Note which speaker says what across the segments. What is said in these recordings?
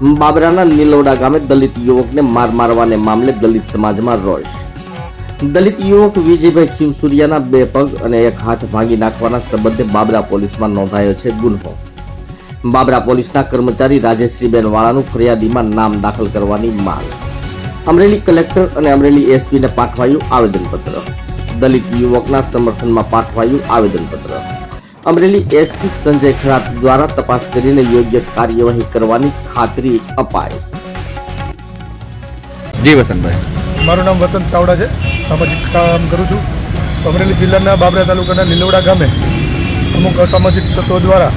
Speaker 1: બાબરાના નીલવડા ગામે દલિત યુવકને માર મારવાને મામલે દલિત સમાજમાં રોષ. દલિત યુવક વિજયભાઈ ખીમસુરિયાના બે પગ અને એક હાથ ભાંગી નાખવાના સંબંધે બાબરા પોલીસમાં નોંધાયો છે ગુન્હો બાબરા પોલીસના કર્મચારી રાજેશ્રીબેન વાળાનું ફરિયાદીમાં નામ દાખલ કરવાની માંગ. અમરેલી કલેક્ટર અને અમરેલી એસપીને પાઠવાયું આવેદનપત્ર. દલિત યુવકના સમર્થનમાં પાઠવાયું આવેદનપત્ર. અમરેલી એસપી સંજય ખરાત દ્વારા તપાસ કરીને યોગ્ય કાર્યવાહી કરવાની ખાતરી અપાય
Speaker 2: જી વસંતભાઈ.
Speaker 3: મારું નામ વસંત ચાવડા છે. સામાજિક કામ કરું છું. અમરેલી જિલ્લાના બાબરા તાલુકાના લીલોડા ગામે અમુક અસામાજિક તત્વો દ્વારા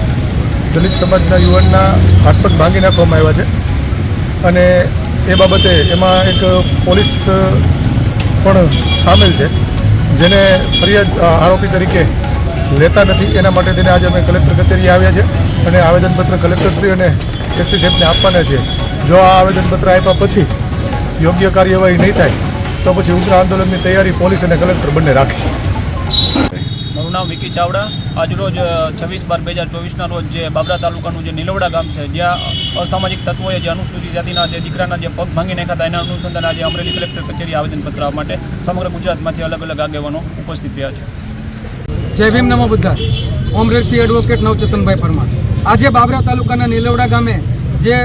Speaker 3: દલિત સમાજના યુવાનના હાથ પગ ભાંગી નાખવામાં આવ્યા છે. અને એ બાબતે એમાં એક પોલીસ પણ સામેલ છે જેને ફરિયાદ આરોપી તરીકે લેતા નથી. એના માટે તેને આજે અમે કલેક્ટર કચેરીએ આવ્યા છે અને આવેદનપત્ર કલેક્ટરશ્રી અને એસપી સાહેબને આપવાના છે. જો આ આવેદનપત્ર આપ્યા પછી યોગ્ય કાર્યવાહી નહીં થાય, તો પછી ઉગ્ર આંદોલનની તૈયારી પોલીસ અને કલેક્ટર બંને રાખે.
Speaker 4: મારું નામ વિકી ચાવડા. આજરોજ છવ્વીસ બાર બે હજાર ચોવીસના રોજ જે બાબરા તાલુકાનું જે નીલવડા ગામ છે, જ્યાં અસામાજિક તત્વોએ જે અનુસૂચિત જાતિના જે દીકરાના જે પગ ભાંગી નાખ્યા હતા, એના અનુસંધાને આજે અમરેલી કલેક્ટર કચેરી આવેદનપત્ર માટે સમગ્ર ગુજરાતમાંથી અલગ અલગ આગેવાનો ઉપસ્થિત રહ્યા છે.
Speaker 5: જય ભીમ નમો બુદ્ધા. ઓમરેડથી એડવોકેટ નવચેતનભાઈ પરમાર. આજે બાબરા તાલુકાના નીલવડા ગામે જે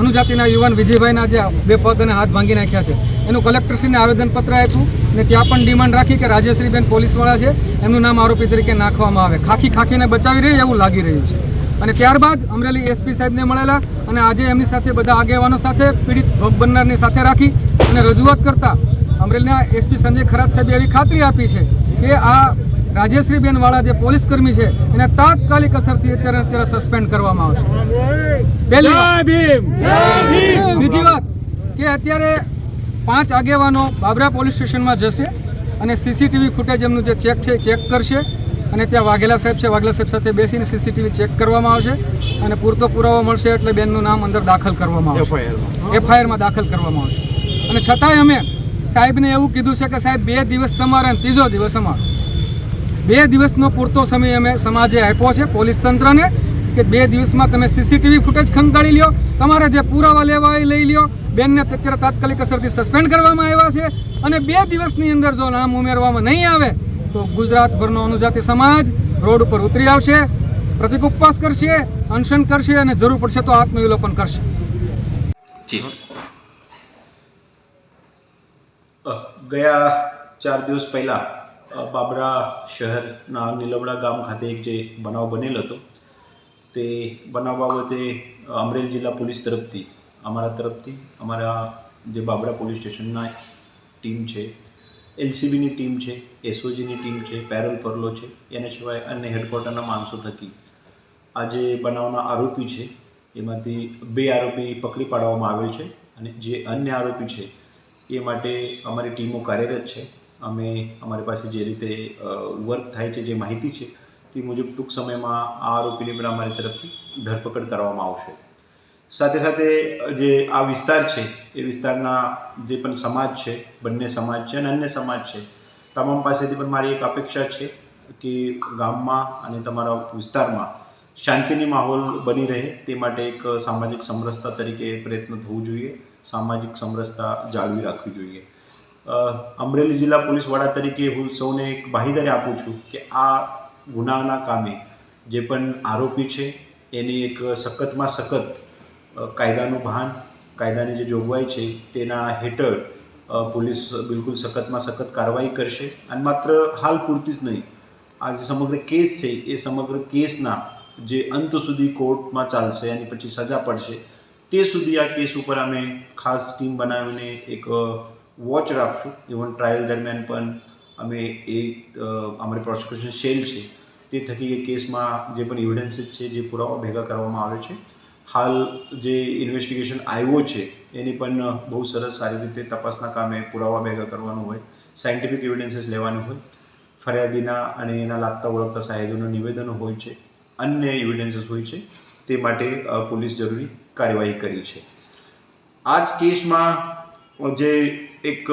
Speaker 5: અનુજાતિના યુવાન વિજયભાઈના જે બે પગ અને હાથ ભાંગી નાખ્યા છે. એનું કલેક્ટરશ્રીને આવેદનપત્ર આપ્યું ને ત્યાં પણ ડિમાન્ડ રાખી કે રાજેશ્રીબેન પોલીસવાળા છે, એમનું નામ આરોપી તરીકે નાખવામાં આવે. ખાખી ખાખીને બચાવી રહી એવું લાગી રહ્યું છે. અને ત્યારબાદ અમરેલી એસપી સાહેબને મળેલા અને આજે એમની સાથે બધા આગેવાનો સાથે, પીડિત ભોગ બનનારની સાથે રાખી અને રજૂઆત કરતા અમરેલીના એસપી સંજય ખરાત સાહેબે એવી ખાતરી આપી છે કે આ રાજેશ્રીબેન વાળા જે પોલીસ કર્મી છે એને તાત્કાલિક અસરથી અત્યારે અત્યારે સસ્પેન્ડ કરવામાં આવશે. પહેલી. બીજી વાત કે અત્યારે પાંચ આગેવાનો બાબરા પોલીસ સ્ટેશનમાં જશે અને સીસીટીવી ફૂટેજ એમનું જે ચેક છે એ ચેક કરશે અને ત્યાં વાઘેલા સાહેબ છે વાઘેલા સાહેબ સાથે બેસીને સીસીટીવી ચેક કરવામાં આવશે અને પૂરતો પુરાવો મળશે એટલે બેનનું નામ અંદર દાખલ કરવામાં આવશે. એફઆઈઆરમાં દાખલ કરવામાં આવશે. અને છતાંય અમે સાહેબને એવું કીધું છે કે સાહેબ બે દિવસ તમારે અને ત્રીજો દિવસ અમારો. બે દિવસનો પૂરતો સમય અમે સમાજે આપ્યો છે પોલીસ તંત્રને કે બે દિવસમાં તમે સીસીટીવી ફૂટેજ ખંગાળી લ્યો તમારે જે પુરાવા લેવા એ લઈ લ્યો. બેનને અત્યારે તાત્કાલિક અસરથી સસ્પેન્ડ કરવામાં આવ્યા છે અને બે દિવસની અંદર જો નામ ઉમેરવામાં નહીં આવે તો ગુજરાતભરનો અનુજાતિ સમાજ રોડ ઉપર ઉતરી આવશે પ્રતિક ઉપવાસ કરશે અનશન કરશે અને જરૂર પડશે તો આત્મવિલોપન કરશે.
Speaker 6: ગયા ચાર દિવસ પહેલાં બાબરા શહેરના નીલવડા ગામ ખાતે એક જે બનાવ બનેલ હતો, તે બનાવ બાબતે અમરેલી જિલ્લા પોલીસ તરફથી, અમારા તરફથી, અમારા જે બાબરા પોલીસ સ્ટેશનના ટીમ છે, એલસીબીની ટીમ છે, એસઓજીની ટીમ છે, પેરોલ પરલો છે, એના સિવાય અન્ય હેડક્વાર્ટરના માણસો થકી આ જે બનાવના આરોપી છે, એમાંથી બે આરોપી પકડી પાડવામાં આવેલ છે અને જે અન્ય આરોપી છે, એ માટે અમારી ટીમો કાર્યરત છે. અમે અમારી પાસે જે રીતે વર્ક થાય છે, જે માહિતી છે, તે મુજબ ટૂંક સમયમાં આ આરોપીની પણ અમારી તરફથી ધરપકડ કરવામાં આવશે. સાથે સાથે જે આ વિસ્તાર છે, એ વિસ્તારના જે પણ સમાજ છે, બંને સમાજ છે અને અન્ય સમાજ છે, તમામ પાસેથી પણ મારી એક અપેક્ષા છે કે ગામમાં અને તમારા વિસ્તારમાં શાંતિની માહોલ બની રહે, તે માટે એક સામાજિક સમરસતા તરીકે પ્રયત્ન થવું જોઈએ, સામાજિક સમરસતા જાળવી રાખવી જોઈએ. અમરેલી જિલ્લા પોલીસ વડા તરીકે હું સૌને એક બાહીદારી આપું છું કે આ ગુનાના કામે જે પણ આરોપી છે, એની એક સખતમાં સખત કાયદાનું ભાન કાયદાની જે જોગવાઈ છે, તેના હેઠળ પોલીસ બિલકુલ સખતમાં સખત કાર્યવાહી કરશે. અને માત્ર હાલ પૂરતી જ નહીં, આ જે સમગ્ર કેસ છે, એ સમગ્ર કેસના જે અંત સુધી કોર્ટમાં ચાલશે અને પછી સજા પડશે, તે સુધી આ કેસ ઉપર અમે ખાસ ટીમ બનાવીને એક વોચ રાખશું. ઇવન ટ્રાયલ દરમિયાન પણ અમે એ અમારી પ્રોસિક્યુશન સેલ છે. તે થકી એ કેસમાં જે પણ એવિડન્સીસ છે, જે પુરાવા ભેગા કરવામાં આવે છે. હાલ જે ઇન્વેસ્ટિગેશન આવ્યો છે, એની પણ બહુ સરસ સારી રીતે તપાસના કામે પુરાવા ભેગા કરવાનું હોય સાયન્ટિફિક એવિડન્સીસ લેવાનું હોય. ફરિયાદીના અને એના લાગતા ઓળખતા સાહેબોના નિવેદનો હોય છે, અન્ય એવિડન્સીસ હોય છે, તે માટે પોલીસ જરૂરી કાર્યવાહી કરી છે. આ જ કેસમાં જે એક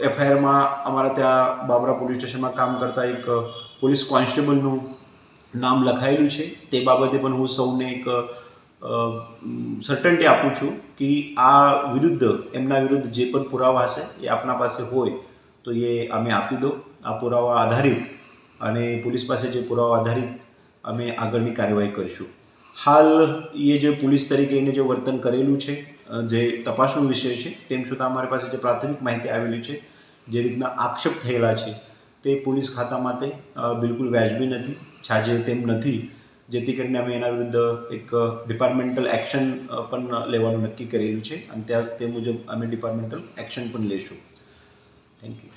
Speaker 6: એફઆઈઆરમાં અમારા ત્યાં બાબરા પોલીસ સ્ટેશનમાં કામ કરતા એક પોલીસ કોન્સ્ટેબલનું નામ લખાયેલું છે. તે બાબતે પણ હું સૌને એક સર્ટન્ટી આપું છું કે આ વિરુદ્ધ, એમના વિરુદ્ધ જે પણ પુરાવા હશે એ આપના પાસે હોય તો એ અમે આપી દો. આ પુરાવા આધારિત અને પોલીસ પાસે જે પુરાવા આધારિત અમે આગળની કાર્યવાહી કરીશું. હાલ એ જે પોલીસ તરીકે એને જે વર્તન કરેલું છે જે તપાસનો વિષય છે, તેમ છતાં અમારી પાસે જે પ્રાથમિક માહિતી આવેલી છે, જે રીતના આક્ષેપ થયેલા છે, તે પોલીસ ખાતા માટે બિલકુલ વ્યાજબી નથી. છાજે તેમ નથી, જેથી કરીને અમે એના વિરુદ્ધ એક ડિપાર્ટમેન્ટલ એક્શન પણ લેવાનું નક્કી કરેલું છે. અને ત્યાં તે મુજબ અમે ડિપાર્ટમેન્ટલ એક્શન પણ લેશું. Thank you